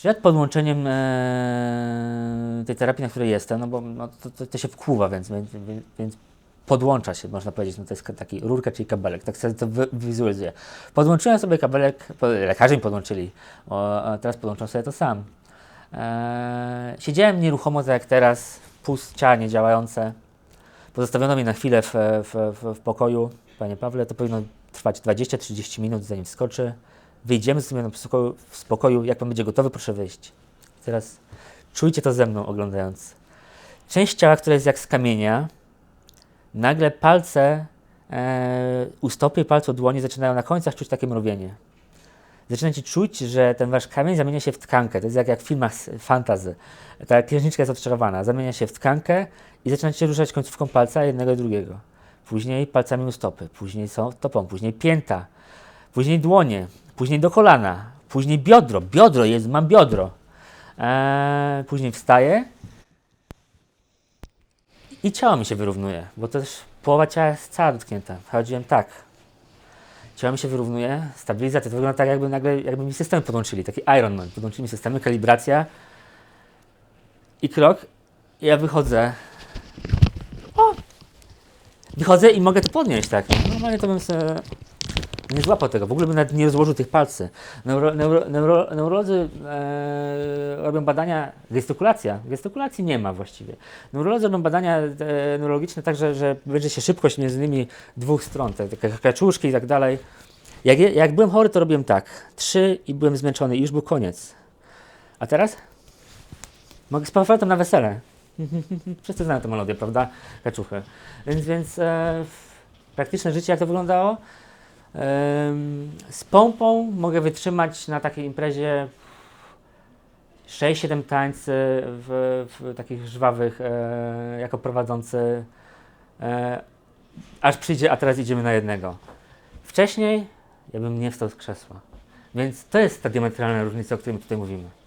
Przed podłączeniem e, tej terapii, na której jestem, no bo no, to, to, to się wkłuwa, więc, więc, więc, podłącza się, można powiedzieć, no to jest taki rurka, czyli kabelek, tak sobie to wizualizuję. Podłączyłem sobie kabelek, lekarze mi podłączyli, o, teraz podłączam sobie to sam. E, siedziałem nieruchomo, tak jak teraz, pół ciała niedziałające. Pozostawiono mnie na chwilę w, w, w, w pokoju. Panie Pawle, to powinno trwać 20-30 minut, zanim wskoczy. Wyjdziemy na spokoju, w spokoju. Jak pan będzie gotowy, proszę wyjść. Teraz czujcie to ze mną oglądając. Część ciała, która jest jak z kamienia, nagle palce e, u stopy i palce u dłoni zaczynają na końcach czuć takie mrowienie. Zaczynacie czuć, że ten wasz kamień zamienia się w tkankę. To jest jak, jak w filmach z fantazy. Ta księżniczka jest odczarowana. Zamienia się w tkankę i zaczynacie ruszać końcówką palca jednego i drugiego. Później palcami u stopy, później są stopą, później pięta, później dłonie, później do kolana, później biodro. Biodro jest, mam biodro. Eee, później wstaję i ciało mi się wyrównuje, bo też połowa ciała jest cała dotknięta. Chodziłem tak. Ciało mi się wyrównuje, stabilizacja, to wygląda tak jakby nagle, jakby mi systemy podłączyli, taki Ironman, podłączyli mi systemy, kalibracja i krok, i ja wychodzę. O! Wychodzę i mogę to podnieść, tak. Normalnie to bym sobie nie złapał tego, w ogóle bym nawet nie rozłożył tych palców. Neuro, neuro, neuro, neurolodzy e, robią badania, gestykulacja, gestykulacji nie ma właściwie. Neurolodzy robią badania e, neurologiczne tak, że, że się szybkość między nimi dwóch stron, te, takie kaczuszki i tak dalej. Jak, jak byłem chory, to robiłem tak. Trzy i byłem zmęczony i już był koniec. A teraz? Mogę z powrotem na wesele. Wszyscy znają tę melodię, prawda? Kaczuchy. Więc, więc e, praktyczne życie, jak to wyglądało? Z pompą mogę wytrzymać na takiej imprezie 6-7 tańcy w, w takich żwawych, e, jako prowadzący, e, aż przyjdzie, a teraz idziemy na jednego. Wcześniej ja bym nie wstał z krzesła. Więc to jest ta diametralna różnica, o której tutaj mówimy.